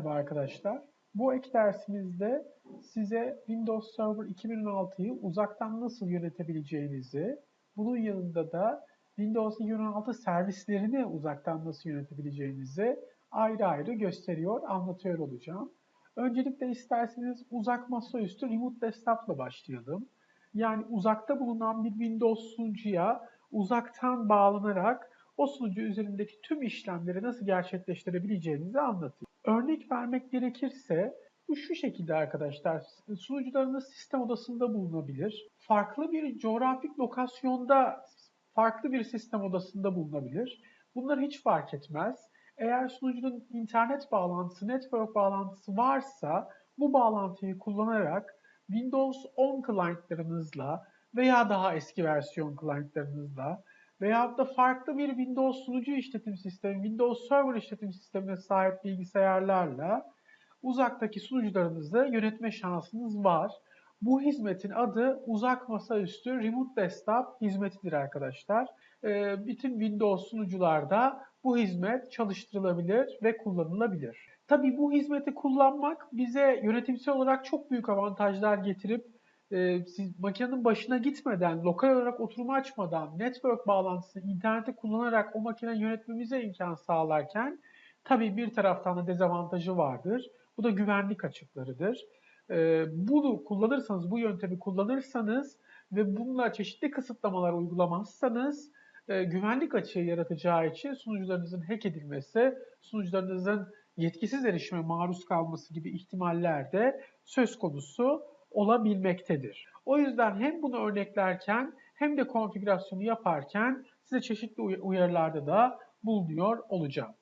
Merhaba arkadaşlar. Bu ek dersimizde size Windows Server 2016'yı uzaktan nasıl yönetebileceğinizi, bunun yanında da Windows 2016 servislerini uzaktan nasıl yönetebileceğinizi ayrı ayrı gösteriyor, anlatıyor olacağım. Öncelikle isterseniz uzak masaüstü Remote Desktop'la başlayalım. Yani uzakta bulunan bir Windows sunucuya uzaktan bağlanarak o sunucu üzerindeki tüm işlemleri nasıl gerçekleştirebileceğinizi anlatayım. Örnek vermek gerekirse bu şu şekilde arkadaşlar. Sunucularınız sistem odasında bulunabilir. Farklı bir coğrafik lokasyonda farklı bir sistem odasında bulunabilir. Bunlar hiç fark etmez. Eğer sunucunun internet bağlantısı, network bağlantısı varsa bu bağlantıyı kullanarak Windows 10 clientlarınızla veya daha eski versiyon clientlarınızla veya da farklı bir Windows sunucu işletim sistemi, Windows Server işletim sistemine sahip bilgisayarlarla uzaktaki sunucularınızı yönetme şansınız var. Bu hizmetin adı uzak masaüstü Remote Desktop hizmetidir arkadaşlar. Ee, bütün Windows sunucularda bu hizmet çalıştırılabilir ve kullanılabilir. Tabii bu hizmeti kullanmak bize yönetimsel olarak çok büyük avantajlar getirip e, siz makinenin başına gitmeden, lokal olarak oturumu açmadan, network bağlantısını interneti kullanarak o makineyi yönetmemize imkan sağlarken tabii bir taraftan da dezavantajı vardır. Bu da güvenlik açıklarıdır. E, bunu kullanırsanız, bu yöntemi kullanırsanız ve bununla çeşitli kısıtlamalar uygulamazsanız e, güvenlik açığı yaratacağı için sunucularınızın hack edilmesi, sunucularınızın yetkisiz erişime maruz kalması gibi ihtimaller de söz konusu olabilmektedir. O yüzden hem bunu örneklerken hem de konfigürasyonu yaparken size çeşitli uyarılarda da bulunuyor olacağım.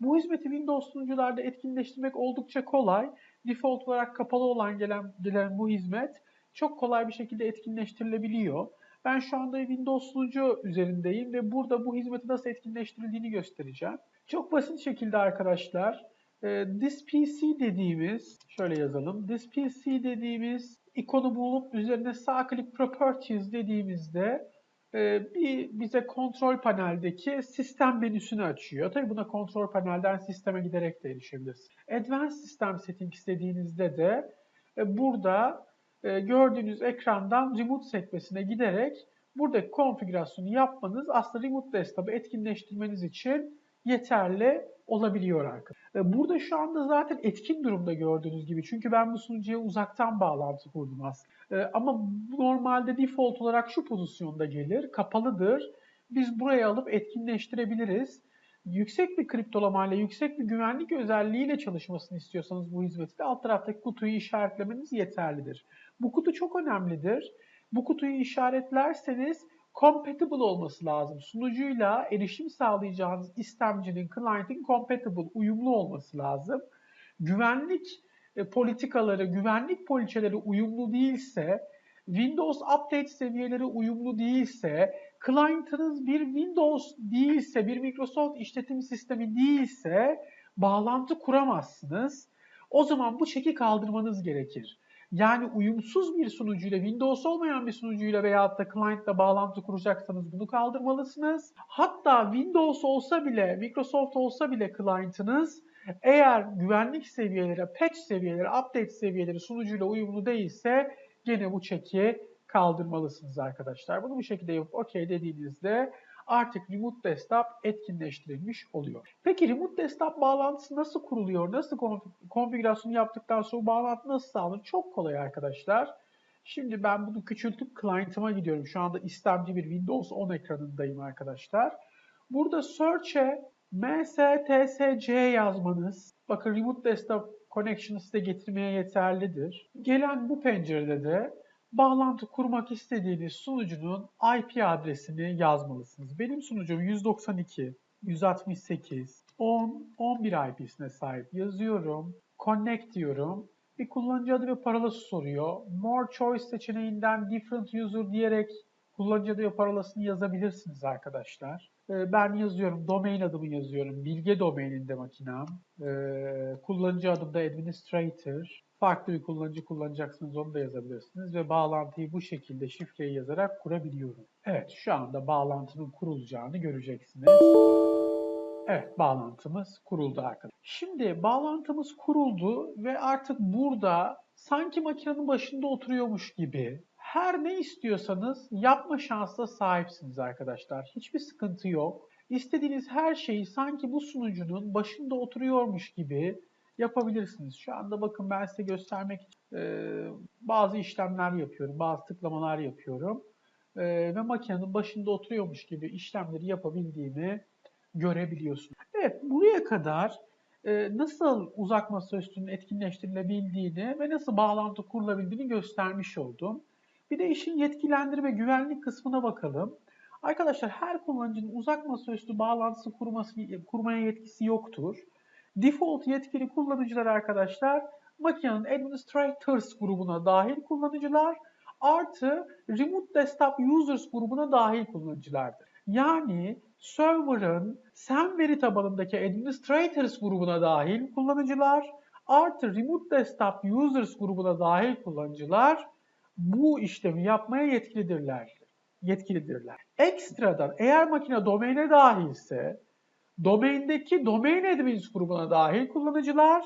Bu hizmeti Windows sunucularda etkinleştirmek oldukça kolay. Default olarak kapalı olan gelen, gelen bu hizmet çok kolay bir şekilde etkinleştirilebiliyor. Ben şu anda Windows sunucu üzerindeyim ve burada bu hizmeti nasıl etkinleştirildiğini göstereceğim. Çok basit şekilde arkadaşlar e, this PC dediğimiz, şöyle yazalım, this PC dediğimiz ikonu bulup üzerine sağ klik properties dediğimizde e, bir bize kontrol paneldeki sistem menüsünü açıyor. Tabii buna kontrol panelden sisteme giderek de erişebilirsiniz. Advanced System Settings dediğinizde de e, burada e, gördüğünüz ekrandan Remote sekmesine giderek buradaki konfigürasyonu yapmanız aslında Remote Desktop'ı etkinleştirmeniz için yeterli olabiliyor arkadaşlar. Burada şu anda zaten etkin durumda gördüğünüz gibi. Çünkü ben bu sunucuya uzaktan bağlantı kurdum aslında. Ama normalde default olarak şu pozisyonda gelir. Kapalıdır. Biz buraya alıp etkinleştirebiliriz. Yüksek bir kriptolamayla, yüksek bir güvenlik özelliğiyle çalışmasını istiyorsanız bu hizmeti de alt taraftaki kutuyu işaretlemeniz yeterlidir. Bu kutu çok önemlidir. Bu kutuyu işaretlerseniz compatible olması lazım. Sunucuyla erişim sağlayacağınız istemcinin, client'in compatible, uyumlu olması lazım. Güvenlik e, politikaları, güvenlik poliçeleri uyumlu değilse, Windows Update seviyeleri uyumlu değilse, client'ınız bir Windows değilse, bir Microsoft işletim sistemi değilse bağlantı kuramazsınız. O zaman bu çeki kaldırmanız gerekir. Yani uyumsuz bir sunucuyla, Windows olmayan bir sunucuyla veya da client'la bağlantı kuracaksanız bunu kaldırmalısınız. Hatta Windows olsa bile, Microsoft olsa bile client'ınız eğer güvenlik seviyeleri, patch seviyeleri, update seviyeleri sunucuyla uyumlu değilse gene bu çeki kaldırmalısınız arkadaşlar. Bunu bu şekilde yapıp OK dediğinizde artık Remote Desktop etkinleştirilmiş oluyor. Peki Remote Desktop bağlantısı nasıl kuruluyor? Nasıl konfigürasyonu yaptıktan sonra bağlantı nasıl sağlanır? Çok kolay arkadaşlar. Şimdi ben bunu küçültüp client'ıma gidiyorum. Şu anda istemci bir Windows 10 ekranındayım arkadaşlar. Burada search'e mstsc yazmanız, bakın Remote Desktop Connection'ı size getirmeye yeterlidir. Gelen bu pencerede de bağlantı kurmak istediğiniz sunucunun IP adresini yazmalısınız. Benim sunucum 192, 168, 10, 11 IP'sine sahip yazıyorum. Connect diyorum. Bir kullanıcı adı ve parolası soruyor. More Choice seçeneğinden Different User diyerek kullanıcı adı ve parolasını yazabilirsiniz arkadaşlar. Ee, ben yazıyorum, domain adımı yazıyorum. Bilge domaininde makinam. Ee, kullanıcı adım da Administrator. Farklı bir kullanıcı kullanacaksınız onu da yazabilirsiniz ve bağlantıyı bu şekilde şifreyi yazarak kurabiliyorum. Evet şu anda bağlantının kurulacağını göreceksiniz. Evet, bağlantımız kuruldu arkadaşlar. Şimdi bağlantımız kuruldu ve artık burada sanki makinenin başında oturuyormuş gibi her ne istiyorsanız yapma şansına sahipsiniz arkadaşlar. Hiçbir sıkıntı yok. İstediğiniz her şeyi sanki bu sunucunun başında oturuyormuş gibi yapabilirsiniz. Şu anda bakın ben size göstermek e, bazı işlemler yapıyorum, bazı tıklamalar yapıyorum. E, ve makinenin başında oturuyormuş gibi işlemleri yapabildiğimi görebiliyorsunuz. Evet, buraya kadar e, nasıl uzak masaüstünün etkinleştirilebildiğini ve nasıl bağlantı kurulabildiğini göstermiş oldum. Bir de işin yetkilendirme güvenlik kısmına bakalım. Arkadaşlar her kullanıcının uzak masaüstü bağlantısı kurması, kurmaya yetkisi yoktur. Default yetkili kullanıcılar arkadaşlar makinenin administrators grubuna dahil kullanıcılar artı remote desktop users grubuna dahil kullanıcılardır. Yani server'ın sen veri tabanındaki administrators grubuna dahil kullanıcılar artı remote desktop users grubuna dahil kullanıcılar bu işlemi yapmaya yetkilidirler. Yetkilidirler. Ekstradan eğer makine domaine dahilse domaindeki domain admins grubuna dahil kullanıcılar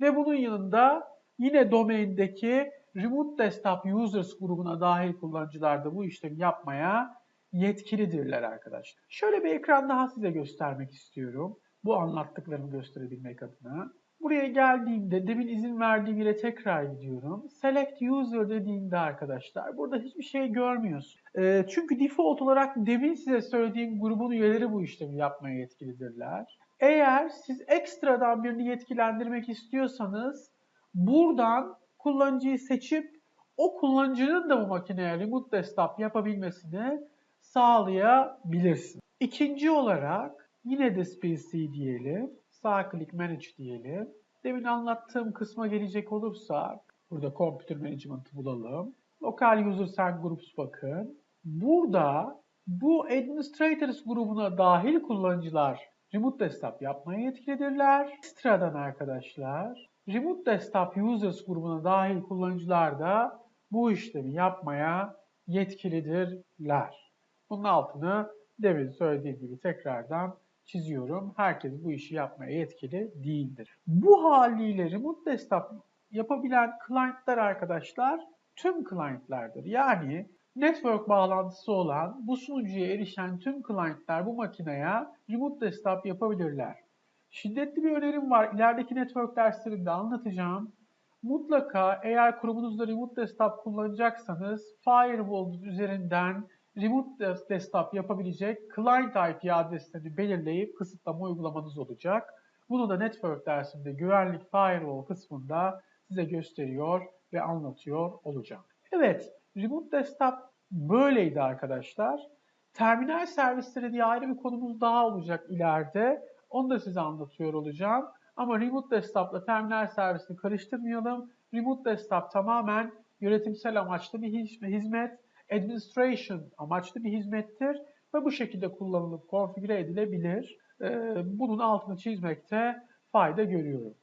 ve bunun yanında yine domaindeki remote desktop users grubuna dahil kullanıcılar da bu işlemi yapmaya yetkilidirler arkadaşlar. Şöyle bir ekran daha size göstermek istiyorum. Bu anlattıklarımı gösterebilmek adına. Buraya geldiğimde demin izin verdiğim yere tekrar gidiyorum. Select user dediğimde arkadaşlar burada hiçbir şey görmüyorsun. E, çünkü default olarak demin size söylediğim grubun üyeleri bu işlemi yapmaya yetkilidirler. Eğer siz ekstradan birini yetkilendirmek istiyorsanız buradan kullanıcıyı seçip o kullanıcının da bu makineye remote desktop yapabilmesini sağlayabilirsin. İkinci olarak yine de SPC diyelim. Sağ klik manage diyelim. Demin anlattığım kısma gelecek olursak burada computer management'ı bulalım. Local users and groups bakın. Burada bu administrators grubuna dahil kullanıcılar remote desktop yapmaya yetkilidirler. Ekstradan arkadaşlar remote desktop users grubuna dahil kullanıcılar da bu işlemi yapmaya yetkilidirler. Bunun altını demin söylediğim gibi tekrardan çiziyorum. Herkes bu işi yapmaya yetkili değildir. Bu haliyle remote desktop yapabilen client'lar arkadaşlar tüm client'lardır. Yani network bağlantısı olan bu sunucuya erişen tüm client'lar bu makineye remote desktop yapabilirler. Şiddetli bir önerim var. İlerideki network derslerinde anlatacağım. Mutlaka eğer kurumunuzda remote desktop kullanacaksanız firewall üzerinden remote desktop yapabilecek client IP adreslerini belirleyip kısıtlama uygulamanız olacak. Bunu da network dersinde güvenlik firewall kısmında size gösteriyor ve anlatıyor olacağım. Evet, remote desktop böyleydi arkadaşlar. Terminal servisleri diye ayrı bir konumuz daha olacak ileride. Onu da size anlatıyor olacağım. Ama remote desktop ile terminal servisini karıştırmayalım. Remote desktop tamamen yönetimsel amaçlı bir hizmet administration amaçlı bir hizmettir ve bu şekilde kullanılıp konfigüre edilebilir. Bunun altını çizmekte fayda görüyorum.